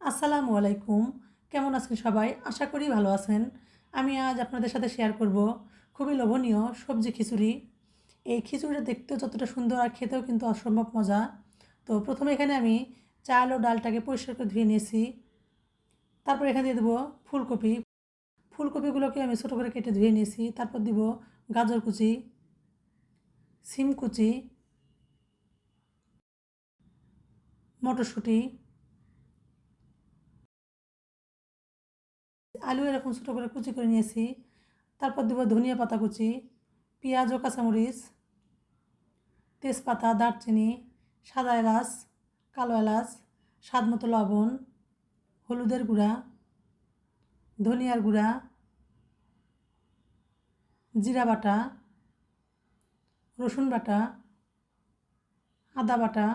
আসসালামু আলাইকুম। কেমন আছেন সবাই? আশা করি ভালো আছেন। আমি আজ আপনাদের সাথে শেয়ার করব খুবই লোভনীয় সবজি খিচুড়ি। এই খিচুড়িটা দেখতেও যতটা সুন্দর আর খেতেও কিন্তু অসম্ভব মজা। তো প্রথমে এখানে আমি চাল ও ডালটাকে পরিষ্কার করে ধুয়ে নিয়েছি। তারপর এখানে দিয়ে দেবো ফুলকপি। ফুলকপিগুলোকে আমি ছোটো করে কেটে ধুয়ে নিয়েছি। তারপর দিব গাজর কুচি, সিম কুচি, মটরশুঁটি আলু এরকম ছোটো করে কুচি করে নিয়েছি। তারপর দেবো ধনিয়া পাতা কুচি, পেঁয়াজ ও কাঁচামরিচ, তেজপাতা, দারচিনি, সাদা এলাচ, কালো এলাচ, স্বাদ মতো লবণ, হলুদের গুঁড়া, ধনিয়ার গুঁড়া, জিরা বাটা, রসুন বাটা, আদা বাটা।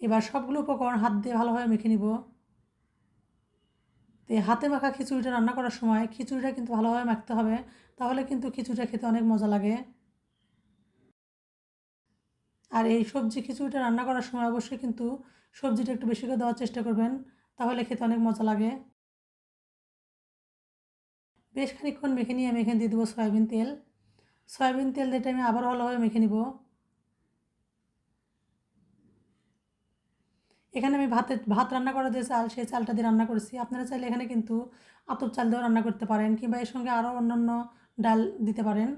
এবার সবগুলো উপকরণ হাত দিয়ে ভালোভাবে মেখে নিব। এই হাতে মাখা খিচুড়িটা রান্না করার সময় খিচুড়িটা কিন্তু ভালোভাবে মাখতে হবে, তাহলে কিন্তু খিচুড়িটা খেতে অনেক মজা লাগে। আর এই সবজি খিচুড়িটা রান্না করার সময় অবশ্যই কিন্তু সবজিটা একটু বেশি করে দেওয়ার চেষ্টা করবেন, তাহলে খেতে অনেক মজা লাগে। বেশ খানিক্ষণ মেখে নিয়ে আমি এখানে দিয়ে দেবো সয়াবিন তেল। সয়াবিন তেল দিয়ে আমি আবার ভালোভাবে মেখে নিব। এখানে আমি ভাতের ভাত রান্না করা যে চাল, সেই চালটা দিয়ে রান্না করেছি। আপনারা চাইলে এখানে কিন্তু আতপ চাল দিয়েও রান্না করতে পারেন কিংবা এর সঙ্গে আরও অন্যান্য ডাল দিতে পারেন।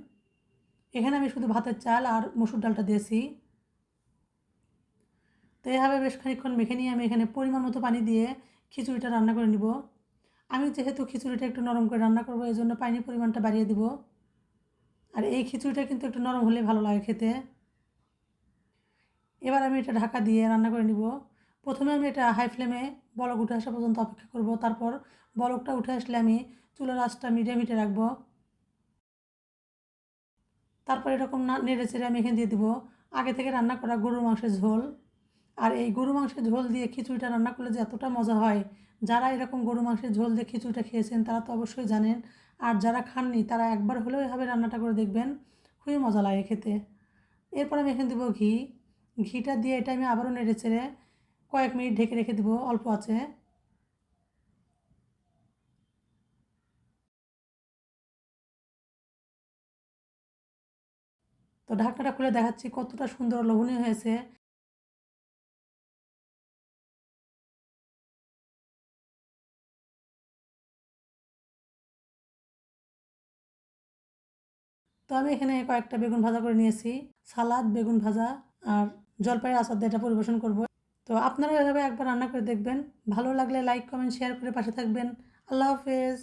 এখানে আমি শুধু ভাতের চাল আর মসুর ডালটা দিয়েছি। তো এভাবে বেশ খানিক্ষণ মেখে নিয়ে আমি এখানে পরিমাণ মতো পানি দিয়ে খিচুড়িটা রান্না করে নিব। আমি যেহেতু খিচুড়িটা একটু নরম করে রান্না করব এই জন্য পানির পরিমাণটা বাড়িয়ে দিব। আর এই খিচুড়িটা কিন্তু একটু নরম হলে ভালো লাগে খেতে। এবার আমি এটা ঢাকা দিয়ে রান্না করে নিব। প্রথমে আমি এটা হাই ফ্লেমে বলক উঠে আসা পর্যন্ত অপেক্ষা করব। তারপর বলকটা উঠে আসলে আমি চুলার আঁচটা মিডিয়াম হিটে রাখব। তারপর এরকম না, নেড়ে চেড়ে আমি এখানে দিয়ে দেবো। আগে থেকে রান্না করা গরুর মাংসের ঝোল। আর এই গরু মাংসের ঝোল দিয়ে খিচুড়িটা রান্না করলে যে এতটা মজা হয়। যারা এরকম গরু মাংসের ঝোল দিয়ে খিচুড়িটা খেয়েছেন, তারা তো অবশ্যই জানেন। আর যারা খাননি, তারা একবার হলেও এভাবে রান্নাটা করে দেখবেন। খুবই মজা লাগে খেতে। এরপর আমি এখানে দেবো ঘি। ঘিটা দিয়ে এটা আমি আবারও নেড়ে চেড়ে কয়েক মিনিট ঢেকে রেখে দেবো, অল্প আছে। তো ঢাকনাটা খুলে দেখাচ্ছি কতটা সুন্দর লোভনীয় হয়েছে। তো আমি এখানে কয়েকটা বেগুন ভাজা করে নিয়েছি, সালাদ, বেগুন ভাজা আর জলপাইয়ের দিয়ে এটা পরিবেশন করব। তো আপনারা এভাবে একবার রান্না করে দেখবেন। ভালো লাগলে লাইক কমেন্ট শেয়ার করে পাশে থাকবেন। আল্লাহ হাফেজ।